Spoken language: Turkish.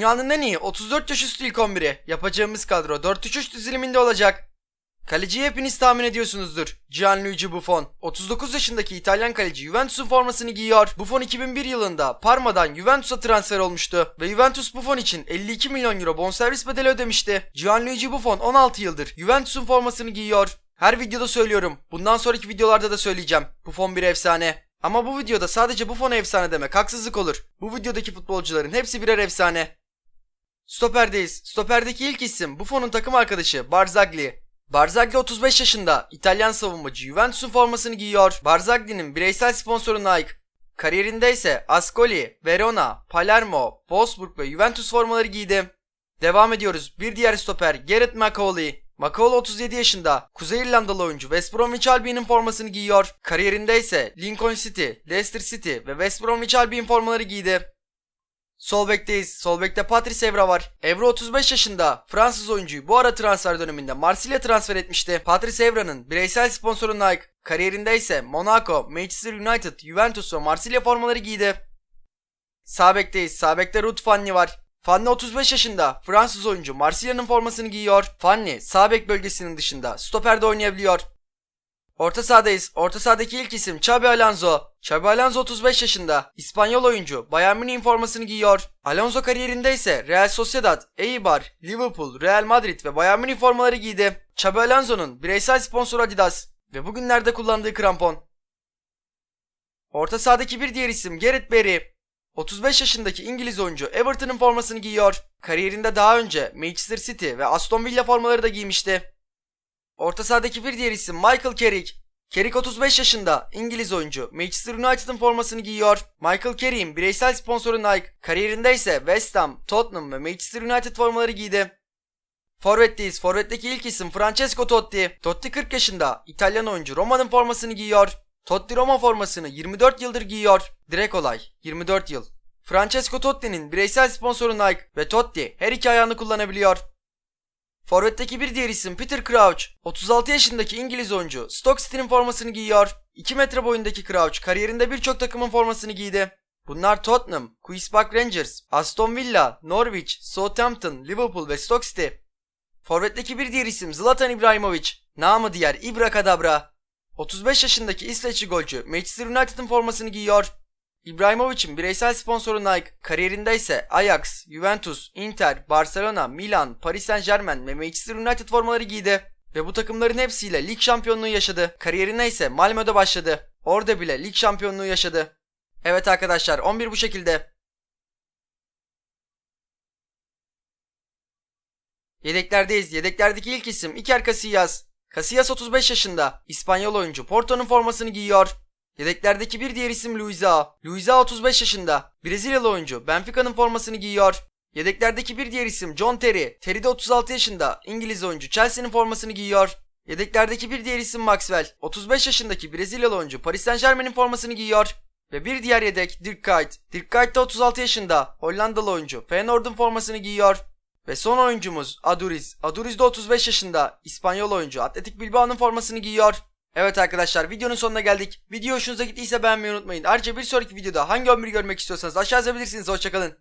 Dünyanın en iyi 34 yaş üstü ilk 11'i. Yapacağımız kadro 4-3-3 diziliminde olacak. Kaleciyi hepiniz tahmin ediyorsunuzdur. Gianluigi Buffon. 39 yaşındaki İtalyan kaleci Juventus'un formasını giyiyor. Buffon 2001 yılında Parma'dan Juventus'a transfer olmuştu ve Juventus Buffon için 52 milyon euro bonservis bedeli ödemişti. Gianluigi Buffon 16 yıldır Juventus'un formasını giyiyor. Her videoda söylüyorum. Bundan sonraki videolarda da söyleyeceğim. Buffon bir efsane. Ama bu videoda sadece Buffon efsane demek haksızlık olur. Bu videodaki futbolcuların hepsi birer efsane. Stoper'deyiz. Stoperdeki ilk isim Buffon'un takım arkadaşı Barzagli. Barzagli 35 yaşında. İtalyan savunmacı Juventus'un formasını giyiyor. Barzagli'nin bireysel sponsoru Nike. Kariyerinde ise Ascoli, Verona, Palermo, Wolfsburg ve Juventus formaları giydi. Devam ediyoruz. Bir diğer stoper Gareth McAuley. McAuley 37 yaşında. Kuzey İrlandalı oyuncu West Bromwich Albion'un formasını giyiyor. Kariyerinde ise Lincoln City, Leicester City ve West Bromwich Albion formaları giydi. Sol bekteyiz. Sol bekte Patrice Evra var. Evra 35 yaşında. Fransız oyuncuyu bu ara transfer döneminde Marsilya transfer etmişti. Patrice Evra'nın bireysel sponsoru Nike. Kariyerinde ise Monaco, Manchester United, Juventus ve Marsilya formaları giydi. Sağ bekteyiz. Sağ bekte Ruud Fanny var. Fanny 35 yaşında. Fransız oyuncu Marsilya'nın formasını giyiyor. Fanny sağ bek bölgesinin dışında stoperde oynayabiliyor. Orta sahadayız. Orta sahadaki ilk isim Xabi Alonso. Xabi Alonso 35 yaşında. İspanyol oyuncu. Bayern Münih'in formasını giyiyor. Alonso kariyerinde ise Real Sociedad, Eibar, Liverpool, Real Madrid ve Bayern Münih formaları giydi. Xabi Alonso'nun bireysel sponsoru Adidas ve bugünlerde kullandığı krampon. Orta sahadaki bir diğer isim Gareth Barry. 35 yaşındaki İngiliz oyuncu Everton'ın formasını giyiyor. Kariyerinde daha önce Manchester City ve Aston Villa formaları da giymişti. Orta sahadaki bir diğer isim Michael Carrick. Carrick 35 yaşında İngiliz oyuncu Manchester United'ın formasını giyiyor. Michael Carrick'in bireysel sponsoru Nike. Kariyerinde ise West Ham, Tottenham ve Manchester United formaları giydi. Forvet'teyiz. Forvet'teki ilk isim Francesco Totti. Totti 40 yaşında. İtalyan oyuncu Roma'nın formasını giyiyor. Totti Roma formasını 24 yıldır giyiyor. Direkt olay. 24 yıl. Francesco Totti'nin bireysel sponsoru Nike ve Totti her iki ayağını kullanabiliyor. Forvet'teki bir diğer isim Peter Crouch. 36 yaşındaki İngiliz oyuncu Stoke City'nin formasını giyiyor. 2 metre boyundaki Crouch kariyerinde birçok takımın formasını giydi. Bunlar Tottenham, Queen's Park Rangers, Aston Villa, Norwich, Southampton, Liverpool ve Stoke City. Forvet'teki bir diğer isim Zlatan Ibrahimovic. Namı diğer Ibra Kadabra. 35 yaşındaki İsveçli golcü Manchester United'ın formasını giyiyor. İbrahimovic'in bireysel sponsoru Nike, kariyerinde ise Ajax, Juventus, Inter, Barcelona, Milan, Paris Saint Germain ve Manchester United formaları giydi. Ve bu takımların hepsiyle lig şampiyonluğu yaşadı. Kariyerine ise Malmö'de başladı. Orada bile lig şampiyonluğu yaşadı. Evet arkadaşlar 11 bu şekilde. Yedeklerdeyiz. Yedeklerdeki ilk isim Iker Casillas. Casillas 35 yaşında. İspanyol oyuncu Porto'nun formasını giyiyor. Yedeklerdeki bir diğer isim Luizao. Luizao 35 yaşında. Brezilyalı oyuncu Benfica'nın formasını giyiyor. Yedeklerdeki bir diğer isim John Terry. Terry de 36 yaşında. İngiliz oyuncu Chelsea'nin formasını giyiyor. Yedeklerdeki bir diğer isim Maxwell. 35 yaşındaki Brezilyalı oyuncu Paris Saint Germain'in formasını giyiyor. Ve bir diğer yedek Dirk Kuyt. Dirk Kuyt de 36 yaşında. Hollandalı oyuncu Feyenoord'un formasını giyiyor. Ve son oyuncumuz Aduriz. Aduriz de 35 yaşında. İspanyol oyuncu Atletik Bilbao'nun formasını giyiyor. Evet arkadaşlar videonun sonuna geldik. Video hoşunuza gittiyse beğenmeyi unutmayın. Ayrıca bir sonraki videoda hangi 11'i görmek istiyorsanız aşağı yazabilirsiniz. Hoşçakalın.